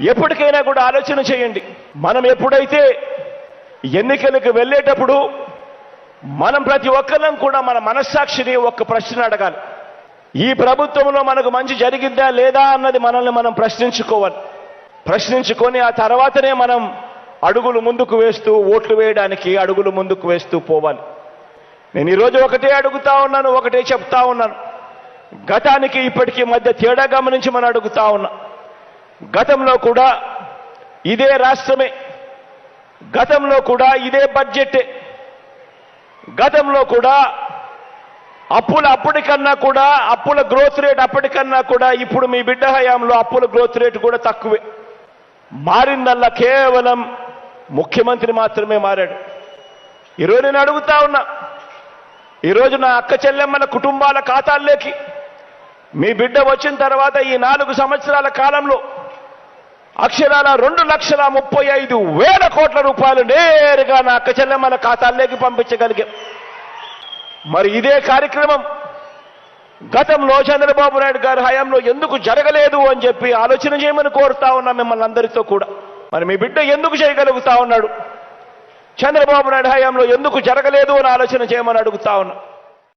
ఎప్పటికైనా కూడా ఆలోచన చేయండి. మనం ఎప్పుడైతే ఎన్నికలకు వెళ్ళేటప్పుడు మనం ప్రతి ఒక్కరం కూడా మన మనస్సాక్షిని ఒక్క ప్రశ్న అడగాలి. ఈ ప్రభుత్వంలో మనకు మంచి జరిగిందా లేదా అన్నది మనల్ని మనం ప్రశ్నించుకోవాలి. ప్రశ్నించుకొని ఆ తర్వాతనే మనం అడుగులు ముందుకు వేస్తూ ఓట్లు వేయడానికి అడుగులు ముందుకు వేస్తూ పోవాలి. నేను ఈరోజు ఒకటే అడుగుతా ఉన్నాను ఒకటే చెప్తా ఉన్నాను. గతానికి ఇప్పటికీ మధ్య తేడా గమనించి మనం అడుగుతా ఉన్నా. గతంలో కూడా ఇదే రాష్ట్రమే. గతంలో కూడా ఇదే బడ్జెట్ గతంలో కూడా అప్పుల అప్పటికన్నా కూడా అప్పుల గ్రోత్ రేట్ అప్పటికన్నా కూడా ఇప్పుడు మీ బిడ్డ హయాంలో అప్పుల గ్రోత్ రేట్ కూడా తక్కువే. మారిందల్లా కేవలం ముఖ్యమంత్రి మాత్రమే మారాడు. ఈరోజు నేను అడుగుతా ఉన్నా ఈరోజు నా అక్క చెల్లెమ్మల కుటుంబాల ఖాతాల్లోకి మీ బిడ్డ వచ్చిన తర్వాత ఈ నాలుగు సంవత్సరాల కాలంలో అక్షరాల రెండు లక్షల ముప్పై ఐదు వేల కోట్ల రూపాయలు నేరుగా నా అక్క చెల్లెమ్మల ఖాతాల్లోకి పంపించగలిగాం. మరి ఇదే కార్యక్రమం గతంలో చంద్రబాబు నాయుడు గారి హయాంలో ఎందుకు జరగలేదు అని చెప్పి ఆలోచన చేయమని కోరుతా ఉన్నా మిమ్మల్ని అందరితో కూడా. మరి మీ బిడ్డ ఎందుకు చేయగలుగుతా ఉన్నాడు? చంద్రబాబు నాయుడు హయాంలో ఎందుకు జరగలేదు అని ఆలోచన చేయమని అడుగుతా ఉన్నా.